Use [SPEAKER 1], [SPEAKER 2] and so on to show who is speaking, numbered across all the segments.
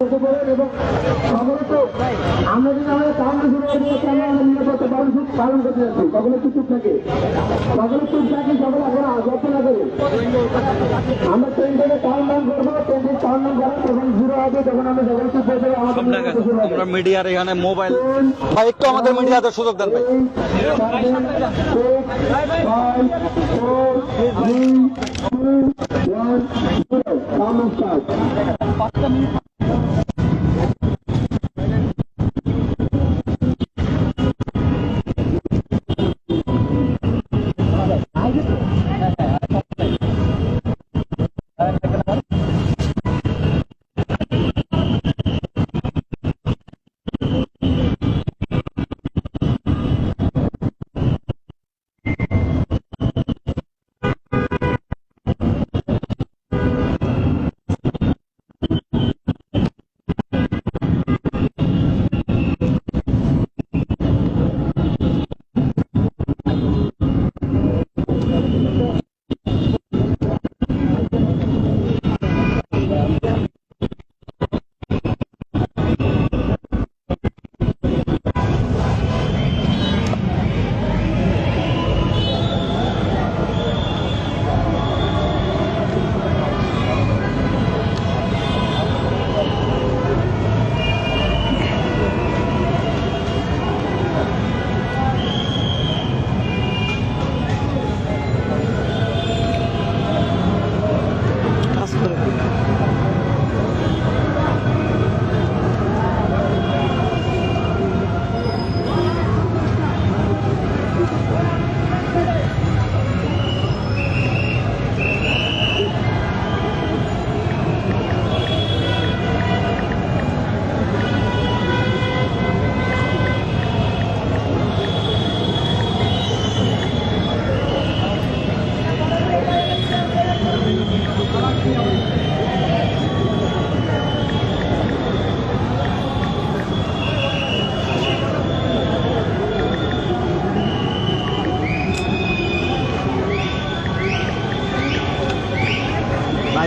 [SPEAKER 1] করতে পারেন এবং সম্ভবত আমরা যদি আমাদের কারণ শুরু করব আমরা নিরাপত্তা পালন পালন করতে যাচ্ছি সকলে চুপ চুপ থাকে সকলে চুপ থাকে সকলে আপনারা যত্ন না করে আমরা ট্রেন থেকে কাউন্ট ডাউন করব ট্রেন থেকে কাউন্ট ডাউন করার তখন শুরু হবে তখন আমরা সকলে চুপ হয়ে যাব আমাদের নিরাপত্তা শুরু হবে
[SPEAKER 2] আমরা মিডিয়ার এখানে মোবাইল ভাই একটু আমাদের মিডিয়াতে সুযোগ দেন ভাই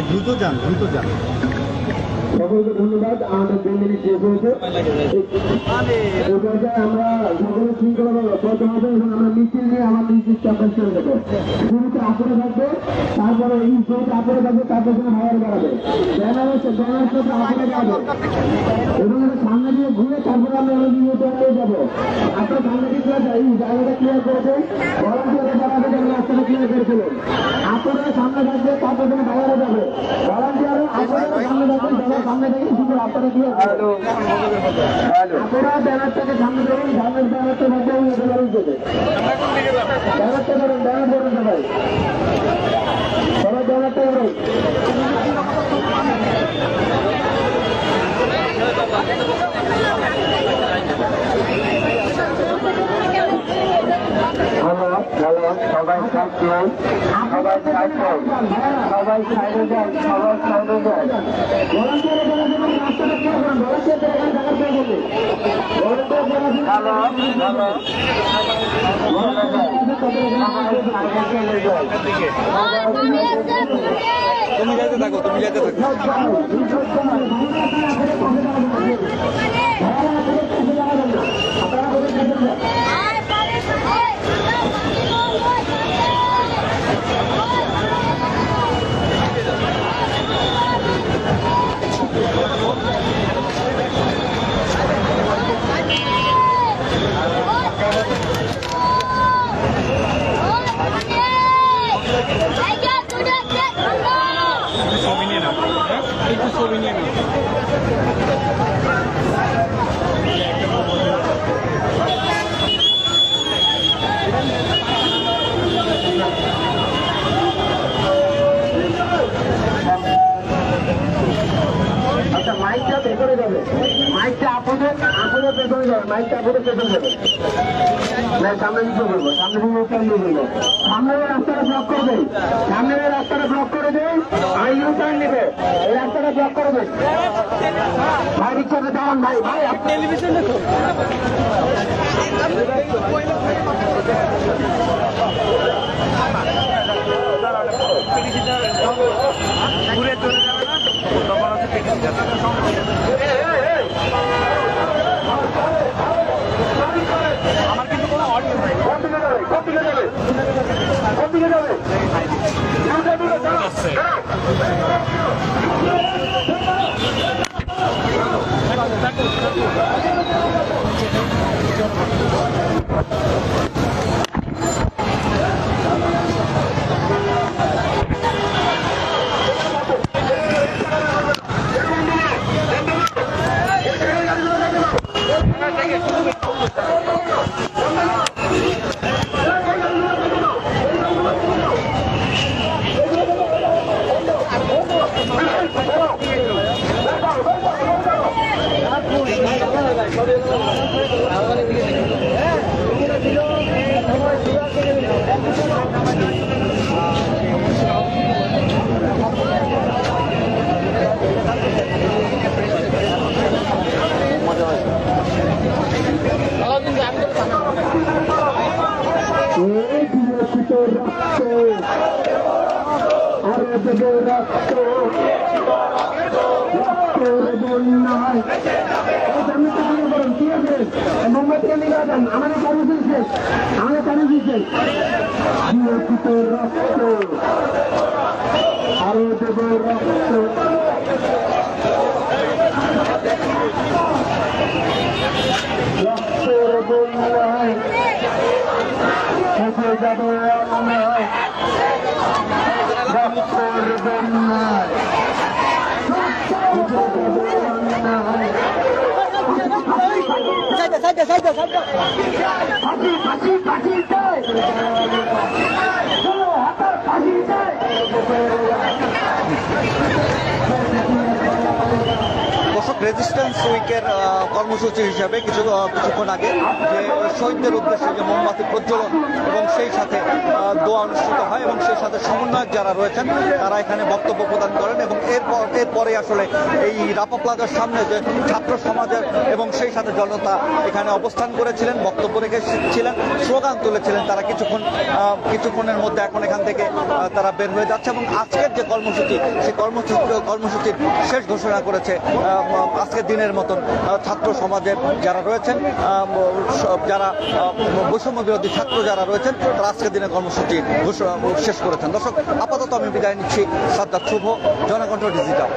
[SPEAKER 2] দ্রুত যান দ্রুত যান।
[SPEAKER 1] সকলকে ধন্যবাদ। আমাদের মিনিট শেষ হয়েছে। আমরা সকলে শৃঙ্খলাভাবে হবে এবং আমরা মিছিল নিয়ে আমার নির্দিষ্ট শুরু দেবো শুরুতে আপরে থাকবে। তারপরে এই শুরুতে আপরে থাকবে, তারপর কোনো ভাইয়ার বেড়াবে ব্যানার হচ্ছে ব্যানার সাথে আপরে যাবে এবং সামনে দিয়ে ঘুরে তারপরে আমরা অনেক নিয়ে যাব। আপনার সামনে দিয়ে এই জায়গাটা ক্লিয়ার করেছে। যেন রাস্তাটা ক্লিয়ার করে ফেলুন। আপনারা সামনে থাকবে, তারপর কোনো ভাইয়ারা যাবে ভলান্টিয়ারও আপনারা সামনে থাকবেন যারা সামনে থেকে শুধু আপনারা ক্লিয়ার আপনারা ব্যানারটাকে সামনে সামনের ব্যানারটা ব্যানারটা ধরুন ব্যানার সবাই সবাই ব্যানারটা ধরুন হ্যালো হ্যালো সবাই সাইড সবাই সাইড যান সবাই সাইডে যান হ্যালো
[SPEAKER 2] তুমি যাইতে থাকো তুমি যাইতে থাকো ছবি নিয়ে নাও হ্যাঁ একটু ছবি নিয়ে
[SPEAKER 1] মাইকটা ভেতরে যাবে। মাইকটা আপনাদের আপনাদের ভেতরে যাবে মাইকটা আপনাদের ভেতরে যাবে। না সামনে দিতে বলব সামনে দিকে উত্তর দিয়ে সামনে রাস্তাটা ব্লক করে দেয় সামনে রাস্তাটা ব্লক করে দেয় আর ইউ টার্ন নেবে। এই রাস্তাটা ব্লক করে দেয় ভাই দাঁড়ান ভাই ভাই আপনি টেলিভিশন দেখো।
[SPEAKER 2] যাবে দেবে রক্ত
[SPEAKER 1] রক্তের বন্যায় ঠিক আছে আমি গাছেন আমাদের কারও দিয়েছেন আমাদের কারও দিয়েছেন বিরোচিত রক্ত আরও দেব রক্ত রক্তের বন্যায় ফাঁসি ফাঁসি ফাঁসি চাই চলো হাতে ফাঁসি চাই
[SPEAKER 3] দর্শক রেজিস্ট্যান্স উইকের কর্মসূচি হিসাবে কিছু কিছুক্ষণ আগে যে শহীদদের উদ্দেশ্যে যে মোমবাতি প্রজ্বলন এবং সেই সাথে দোয়া অনুষ্ঠিত হয় এবং সেই সাথে সমন্বয়ক যারা রয়েছেন, তারা এখানে বক্তব্য প্রদান করেন এবং এরপর, এরপরে আসলে এই রাপা প্লাজার সামনে যে ছাত্র সমাজের এবং সেই সাথে জনতা এখানে অবস্থান করেছিলেন, বক্তব্য রেখেছিলেন, স্লোগান তুলেছিলেন, তারা কিছুক্ষণ কিছুক্ষণের মধ্যে এখন এখান থেকে তারা বের হয়ে যাচ্ছে এবং আজকের যে কর্মসূচি, সেই কর্মসূচি, কর্মসূচির শেষ ঘোষণা করেছে আজকের দিনের মতন ছাত্র সমাজের যারা রয়েছেন যারা বৈষম্য বিরোধী ছাত্র যারা রয়েছেন, তারা আজকের দিনের কর্মসূচি শেষ করেছেন। দর্শক, আপাতত আমি বিদায় নিচ্ছি। সাদ্দার শুভ, জনকণ্ঠ ডিজিটাল।